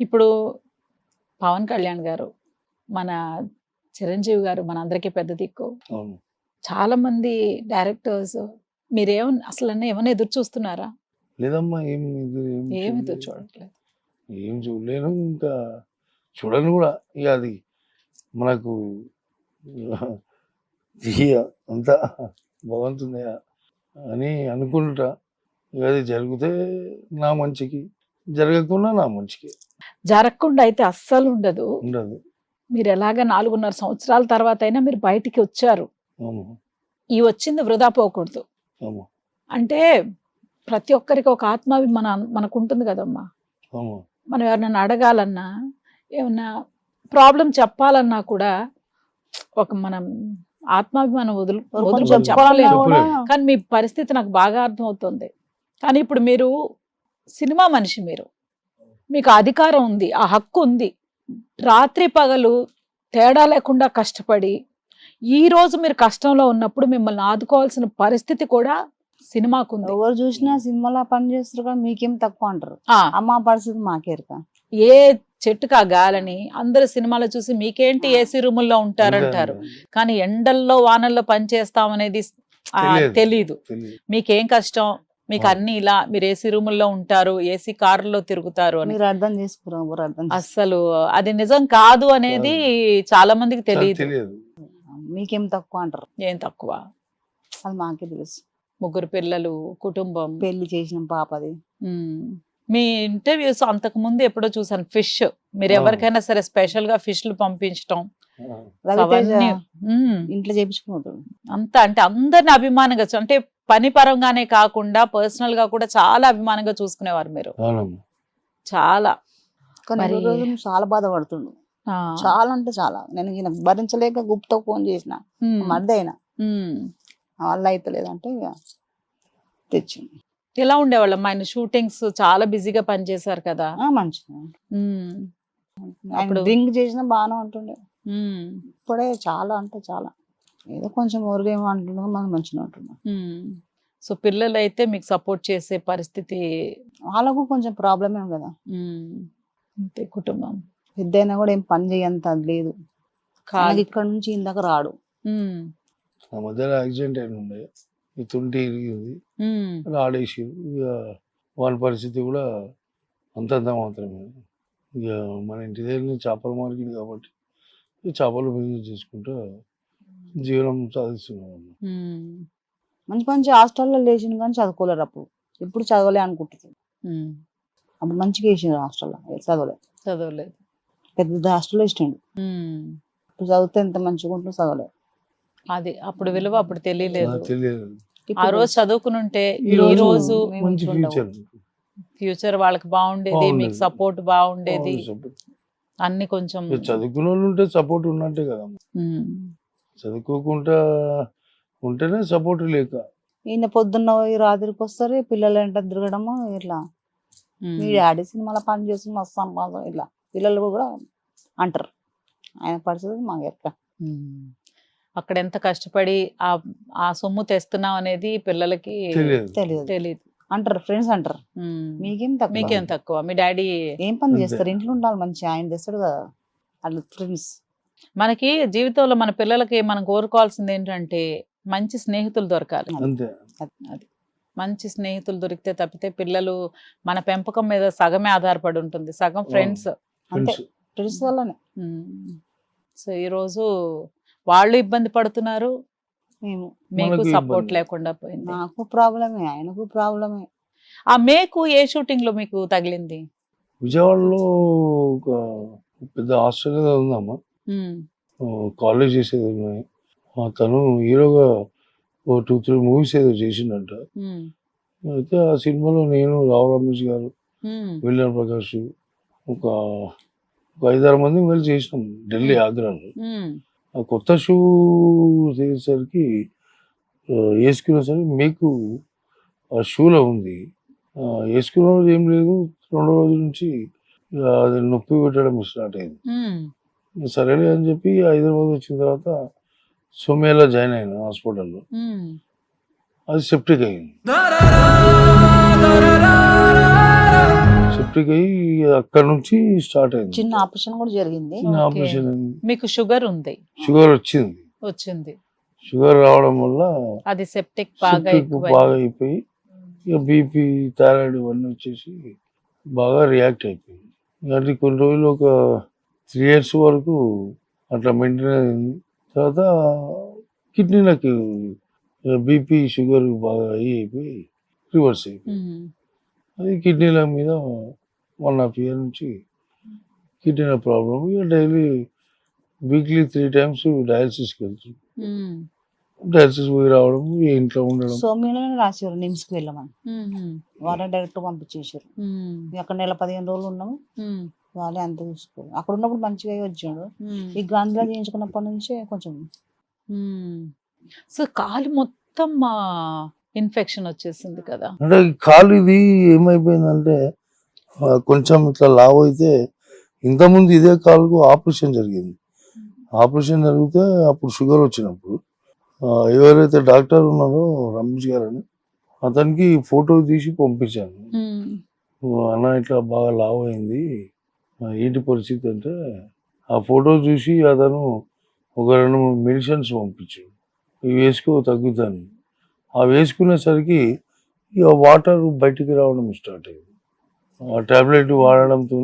ఇప్పుడు పవన్ కళ్యాణ్ గారు మన చిరంజీవి గారు మన అందరికీ పెద్ద దిక్కు. చాలా మంది డైరెక్టర్స్ మీరేమన్నా అసలు ఏమైనా ఎదురు చూస్తున్నారా? లేదమ్మా ఏం ఇది ఏం. ఎదురు చూడట్లేదు? ఏం చూడలేను ఇంకా చూడను కూడా. ఇక అది మనకు అంతా భగవంతుంది అని అనుకుంటా. ఇక అది జరిగితే నా మంచికి. జరగకుండా నా మంచికి. జరగకుండా అయితే అస్సలు ఉండదు. ఉండదు. మీరు ఎలాగ నాలుగున్నర సంవత్సరాల తర్వాత అయినా మీరు బయటికి వచ్చారు. అవును. ఈ వచ్చింది వృధా పోకూడదు. అవును. అంటే ప్రతి ఒక్కరికి ఒక ఆత్మాభిమానం మనకు ఉంటుంది కదమ్మా. అవును. మనం ఎవరినైనా అడగాలన్నా ఏమన్నా ప్రాబ్లం చెప్పాలన్నా కూడా ఒక మనం ఆత్మాభిమానం వదులు చెప్పలేము కూడా కానీ మీ పరిస్థితి నాకు బాగా అర్థమవుతుంది. కానీ ఇప్పుడు మీరు సినిమా మనిషి మీరు. మీకు అధికారం ఉంది ఆ హక్కు ఉంది. రాత్రి పగలు తేడా లేకుండా కష్టపడి ఈ రోజు మీరు కష్టంలో ఉన్నప్పుడు మిమ్మల్ని ఆదుకోవాల్సిన పరిస్థితి కూడా సినిమాకు ఉంది. ఎవరు చూసినా సినిమాలో పని చేస్తారు కానీ మీకేం తక్కువ అంటారు? ఆ, అమ్మ పరిస్థితి మాకేరక ఏ చెట్టుకు గాలని అందరు సినిమాలో చూసి మీకేంటి ఏసీ రూముల్లో ఉంటారంటారు. కానీ ఎండల్లో వానల్లో పని చేస్తాం అనేది ఆ, తెలియదు. తెలీదు. తెలియదు మీకేం కష్టం? మీకు. అన్ని ఇలా మీరు ఏసీ రూముల్లో ఉంటారు ఏసీ కారులో తిరుగుతారు అని. మీరు అర్థం చేసుకున్నారు. అస్సలు అది నిజం కాదు అనేది చాలా మందికి తెలియదు తెలియదు. మీకేం తక్కువ అంటారు? ఏం తక్కువ? అది మాకే తెలుసు. ముగ్గురు పిల్లలు కుటుంబం. పెళ్ళి చేసిన పాపది. మీ ఇంటర్వ్యూస్ అంతకు ముందు ఎప్పుడో చూసాను ఫిష్. మీరు. ఎవరికైనా సరే స్పెషల్గా ఫిష్లు పంపించటం. ఇంట్లో చేపించుకున్నాడు అంతా అంటే అందరిని అభిమానంగా అంటే పని పరంగానే కాకుండా పర్సనల్గా కూడా చాలా అభిమానంగా చూసుకునేవారు మీరు. చాలా. చాలా బాధపడుతుండు. ఆ. చాలా అంటే చాలా. నేను ఈయన భరించలేక గుప్తో ఫోన్ చేసిన. ఉమ్. మధ్య అయినా. ఉమ్. వల్ల అయితలేదంటే ఇక తెచ్చింది ఎలా ఉండేవాళ్ళం ఆయన షూటింగ్స్ చాలా బిజీగా పనిచేశారు కదా. అప్పుడు- డ్రింక్ చేసినా బాగానే ఉంటుండే. ఇప్పుడే చాలా అంటే చాలా. ఏదో కొంచెం ఊరికేమో అంటుండే మనకు మంచిగా ఉమ్. సో పిల్లలు అయితే మీకు సపోర్ట్ చేసే పరిస్థితి వాళ్ళకు కొంచెం ప్రాబ్లమే కదా. అంతే కుటుంబం. పెద్ద అయినా కూడా ఏం పని చేయంత లేదు. కాదు. ఇక్కడ నుంచి ఇందాక రాడు. ఆ మధ్యలో యాక్సిడెంట్ అయిన ఉండే. ఈ తుంటి ఇరిగింది. ఆడేసి ఇక వాళ్ళ పరిస్థితి కూడా అంతంత మాత్రమే. ఇక మన ఇంటి దగ్గర చేపల మార్కెట్ కాబట్టి ఈ చేపలు బిజినెస్ చేసుకుంటూ జీవనం సాధిస్తున్నాం ఉమ్. మంచి మంచి హాస్టల్లో లేచిన కానీ చదువుకోలేరు అప్పుడు ఇప్పుడు చదవలే అనుకుంటుంది. అప్పుడు మంచిగా వేసిండు హాస్టల్లో చదవలే చదవలేదు పెద్ద హాస్టల్లో ఇష్టండు. ఇప్పుడు చదివితే ఎంత మంచిగా ఉంటుందో చదవలే అది అప్పుడు విలువ అప్పుడు తెలియలేదు నాకు తెలియదు ఆ రోజు చదువుకునుంటే ఈ ఈ రోజు. ఫ్యూచర్ ఫ్యూచర్ వాళ్ళకి బాగుండేది మీకు. సపోర్ట్ బాగుండేది. అన్ని కొంచెం చదువుకున్న వాళ్ళు ఉంటే సపోర్ట్ ఉన్నట్టే కదా. చదువుకోకుండా ఉంటేనే సపోర్ట్ లేక. ఈయన పొద్దున్న పోయి రాత్రికి వస్తారు పిల్లలు వెంట తిరగడము ఇట్లా. మీ డాడీ సినిమాలో పని చేసి మస్తు సంపాదన ఇట్లా. పిల్లలు కూడా అంటారు. ఆయన పరిస్థితి మాకు ఎక్క. అక్కడ ఎంత కష్టపడి ఆ ఆ సొమ్ము తెస్తున్నాం అనేది పిల్లలకి తెలియదు. తెలియదు. అంటారు ఫ్రెండ్స్ అంటారు. మీకేం తక్కువ? మీకేం తక్కువ? మీ డాడీ ఏం పని. చేస్తారు? ఇంట్లో ఉండాలి మంచి ఆయన తెస్తాడు కదా. వాళ్ళు ఫ్రెండ్స్ మనకి జీవితంలో మన పిల్లలకి మనం కోరుకోవాల్సింది ఏంటంటే మంచి స్నేహితులు దొరకాలి. అంతే. మంచి స్నేహితులు దొరికితే తప్పితే పిల్లలు మన పెంపకం మీద సగమే ఆధారపడి ఉంటుంది. సగం ఫ్రెండ్స్. అంతే. ఫ్రెండ్స్. వల్లనే. సో ఈరోజు వాళ్ళు ఇబ్బంది పడుతున్నారు. మేము మీకు సపోర్ట్. లేకుండా పోయింది. నాకు ప్రాబ్లమే ఆయనకు ప్రాబ్లమే. ఆ మేకు ఏ షూటింగ్లో మీకు తగిలింది? విజయవాడలో పెద్ద ఏదో ఉందమ్మా. కాలేజ్ చేసేది ఉన్నాయి తను హీరోగా ఓ టూ త్రీ మూవీస్ ఏదో చేసిండంట. ఉమ్, అయితే ఆ సినిమాలో నేను రావు రమేష్ గారు ఉమ్, విలియం ప్రకాష్ ఒక ఒక ఐదారు మంది వెళ్ళి చేసినాం ఢిల్లీ ఆగ్రాలో. ఆ కొత్త షూ చేసేసరికి వేసుకునేసరికి మీకు ఆ షూలో ఉంది. వేసుకున్న రోజు ఏం లేదు రెండో రోజు నుంచి అది నొప్పి పెట్టడం స్టార్ట్ అయింది. సరేలే అని చెప్పి హైదరాబాద్ వచ్చిన తర్వాత సోమేలో జాయిన్ అయినా హాస్పిటల్లో. అది సెప్టిక్ అయింది సెప్టిక్ అయ్యి అక్కడ నుంచి స్టార్ట్ అయింది. చిన్న ఆపరేషన్ కూడా జరిగింది. చిన్న. ఆపరేషన్ అయింది. మీకు షుగర్ ఉంది. షుగర్ వచ్చింది. వచ్చింది. షుగర్ రావడం వల్ల అది సెప్టిక్ బాగా septic ఎక్కువ బాగా అయిపోయి ఇక బీపీ థైరాయిడ్ ఇవన్నీ వచ్చేసి బాగా రియాక్ట్ అయిపోయింది. అంటే కొన్ని రోజులు ఒక త్రీ ఇయర్స్ వరకు అట్లా మెయింటైన్ అయింది తర్వాత కిడ్నీలకు బీపీ షుగర్ బాగా అయ్యి అయిపోయి రివర్స్ అయిపోయింది. అది కిడ్నీల మీద వన్ హాఫ్ ఇయర్ నుంచి కిడ్నీల ప్రాబ్లం ఇక డైలీ వీక్లీ త్రీ టైమ్స్ డయాలసిస్కి వెళ్తుంది డయాలసిస్ పోయి రావడం ఇంట్లో ఉండడం. సోమ్యంలోనే రాశారు నిమ్స్కి వెళ్ళమని. వాళ్ళే డైరెక్ట్ పంపించేసారు అక్కడ నెల పదిహేను రోజులు ఉన్నాము. వాళ్ళే అంత చూసుకోరు. అక్కడ ఉన్నప్పుడు మంచిగా వచ్చాడు ఈ గాంధీలో చేయించుకున్నప్పటి నుంచే కొంచెం సో కాలు మొత్తం ఇన్ఫెక్షన్ వచ్చేసింది కదా. అంటే కాలు ఇది ఏమైపోయిందంటే కొంచెం ఇట్లా లావ్ అయితే ఇంతకుముందు ఇదే కాలుకు ఆపరేషన్ జరిగింది. ఆపరేషన్ జరిగితే అప్పుడు షుగర్ వచ్చినప్పుడు ఎవరైతే డాక్టర్ ఉన్నారో రమేష్ గారు అని అతనికి ఫోటో తీసి పంపించాను. "ఓ అన్న ఇట్లా బాగా లావ్ అయింది. ఏంటి పరిస్థితి అంటే ఆ ఫోటో చూసి అతను ఒక రెండు మూడు మెడిసిన్స్ పంపించాడు. ఇవి వేసుకో తగ్గుతాను. ఆ వేసుకునేసరికి ఇక వాటర్ బయటికి రావడం స్టార్ట్ అయింది. ఆ ట్యాబ్లెట్ వాడడంతో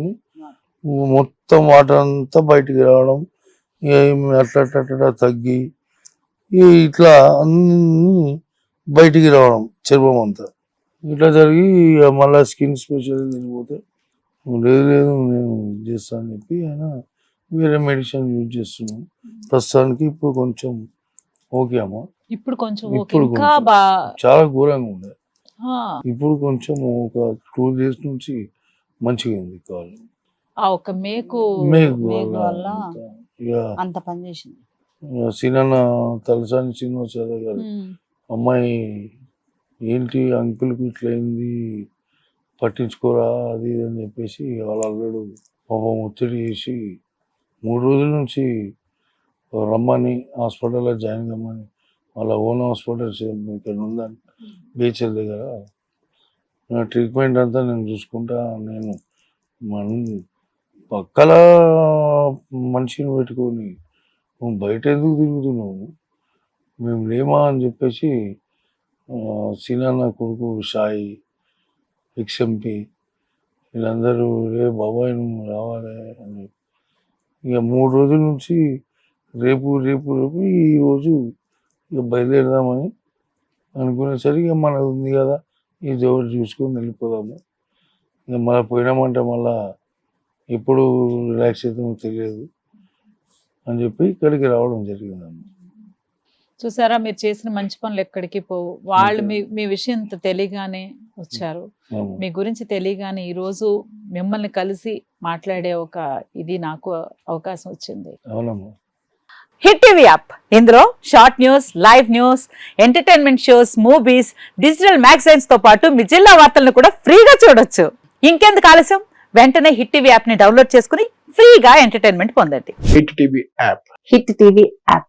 మొత్తం వాటర్ అంతా బయటికి రావడం అట్లా అట్లా అట్లా తగ్గి ఇట్లా అన్ని బయటికి రావడం చర్మం అంతా. ఇట్లా జరిగి ఇక మళ్ళీ స్కిన్ స్పెషల్ వెళ్ళిపోతే లేదు లేదు నేను ఇది చేస్తాను అని చెప్పి ఆయన వేరే మెడిసిన్ యూజ్ చేస్తున్నాం. ప్రస్తుతానికి ఇప్పుడు కొంచెం ఓకే అమ్మ. ఇప్పుడు కొంచెం ఇప్పుడు చాలా ఘోరంగా ఉండే ఇప్పుడు కొంచెం ఒక టూ డేస్ నుంచి మంచిగా ఉంది కాలు. ఆ ఒక మేకు వల్ల ఇక అంత పని చేసింది. సినన్న తలసాని శ్రీనివాస గారు అమ్మాయి ఏంటి అంకుల్కి ఇట్లా అయింది పట్టించుకోరా అది ఇది అని చెప్పేసి వాళ్ళ అల్లుడు పాపం ఒత్తిడి చేసి మూడు రోజుల నుంచి రమ్మని హాస్పిటల్లో జాయిన్ కమ్మని వాళ్ళ ఓన్ హాస్పిటల్స్ ఇక్కడ ఉందని బీచ్ల దగ్గర నా ట్రీట్మెంట్ అంతా నేను చూసుకుంటా నేను మన పక్కల మనిషిని పెట్టుకొని నువ్వు బయట ఎందుకు తిరుగుతున్నావు? మేము లేమా అని చెప్పేసి సినా సినాన్న కొడుకు సాయి ఎక్స్ఎంపీ వీళ్ళందరూ రే బాబాయ్ నువ్వు రావాలి అని. ఇక మూడు రోజుల నుంచి రేపు రేపు రేపు ఈరోజు ఇక బయలుదేరదామని అనుకునేసరికి ఇక మనది ఉంది కదా ఈ జోడు చూసుకొని వెళ్ళిపోదాము. ఇక మళ్ళీ పోయినామంటే మళ్ళా ఎప్పుడు రిలాక్స్ అవుతామో తెలియదు అని చెప్పి ఇక్కడికి రావడం జరిగిందమ్మ చూసారా? మీరు చేసిన మంచి పనులు ఎక్కడికి పోవు. వాళ్ళు. మీ మీ విషయం ఇంత తెలియగానే వచ్చారు. మీ గురించి తెలియగానే ఈ రోజు మిమ్మల్ని కలిసి మాట్లాడే ఒక ఇది నాకు అవకాశం వచ్చింది. Hit TV app. ఇందులో short news live news entertainment shows movies digital మ్యాగజైన్స్తో పాటు మీ జిల్లా వార్తలను కూడా ఫ్రీగా చూడొచ్చు. ఇంకెందుకు ఆలస్యం? వెంటనే హిట్ టీవీ యాప్ని డౌన్లోడ్ చేసుకుని ఫ్రీగా ఎంటర్టైన్మెంట్ పొందండి. Hit TV app. Hit TV app.